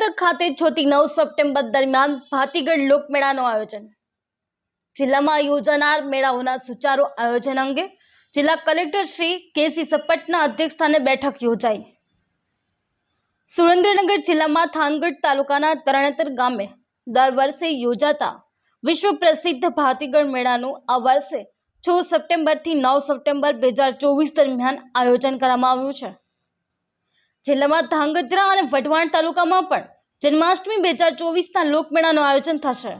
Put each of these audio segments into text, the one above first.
તરણેતર ખાતે છ થી નવ સપ્ટેમ્બર દરમિયાન ભાતીગઢ લોકમેળાનું આયોજન. જિલ્લામાં યોજાનાર મેળાઓના સુચારુ આયોજન અંગે જિલ્લા કલેક્ટર શ્રી કેસી સપટના અધ્યક્ષસ્થાને બેઠક યોજાઈ. સુરેન્દ્રનગર જિલ્લામાં થાનગઢ તાલુકાના તરણેતર ગામે દર વર્ષે યોજાતા વિશ્વ પ્રસિદ્ધ ભાતીગઢ મેળાનું આ વર્ષે છ સપ્ટેમ્બરથી નવ સપ્ટેમ્બર બે હજાર ચોવીસ દરમિયાન આયોજન કરવામાં આવ્યું છે. જિલ્લામાં ધાંગધ્રા અને વઢવાણ તાલુકામાં પણ જન્માષ્ટમી બે હજાર ચોવીસના લોકમેળાનું આયોજન થશે.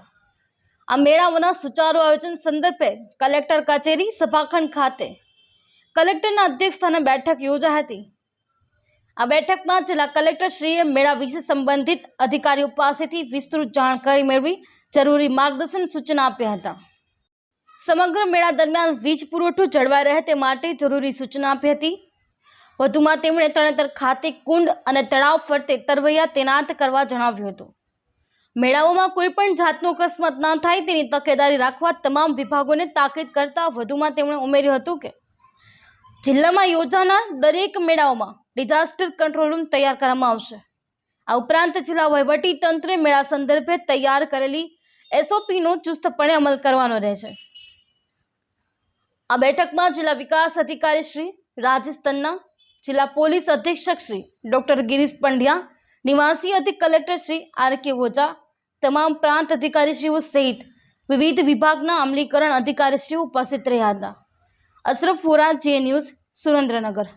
આ મેળાઓના સુચારુ આયોજન સંદર્ભે કલેક્ટર કચેરી, સભાખંડ ખાતે કલેક્ટરના અધ્યક્ષસ્થાને બેઠક યોજાઈ હતી. આ બેઠકમાં જિલ્લા કલેક્ટરશ્રીએ મેળા વિશે સંબંધિત અધિકારીઓ પાસેથી વિસ્તૃત જાણકારી મેળવી જરૂરી માર્ગદર્શન સૂચના આપ્યા હતા. સમગ્ર મેળા દરમિયાન વીજ પુરવઠો જળવાઈ રહે તે માટે જરૂરી સૂચના આપી હતી. વધુમાં તેમણે તરણેતર ખાતે કુંડ અને તળાવ ફરતે તરવૈયા તૈનાત કરવા જણાવ્યું હતું. મેળાઓમાં કોઈ પણ જાતનો અકસ્માત ન થાય તેની તકેદારી રાખવા તમામ વિભાગોને તાકીદ કરતા વધુમાં તેમણે ઉમેર્યું હતું કે, જિલ્લામાં યોજાનાર દરેક મેળાઓમાં ડિઝાસ્ટર કંટ્રોલ રૂમ તૈયાર કરવામાં આવશે. આ ઉપરાંત જિલ્લા વહીવટી તંત્રે મેળા સંદર્ભે તૈયાર કરેલી એસઓપીનો ચુસ્તપણે અમલ કરવાનો રહેશે. આ બેઠકમાં જિલ્લા વિકાસ અધિકારી શ્રી રાજેશ તન્ના જિલ્લા પોલીસ અધિક્ષક શ્રી ડોક્ટર ગિરીશ પંડ્યા, નિવાસી અધિક collector Shri R K Oza, તમામ પ્રાંત અધિકારીશ્રીઓ સહિત વિવિધ વિભાગના અમલીકરણ અધિકારીશ્રીઓ ઉપસ્થિત રહ્યા હતા. અશરફ ફોરા જે ન્યૂઝ સુરેન્દ્રનગર.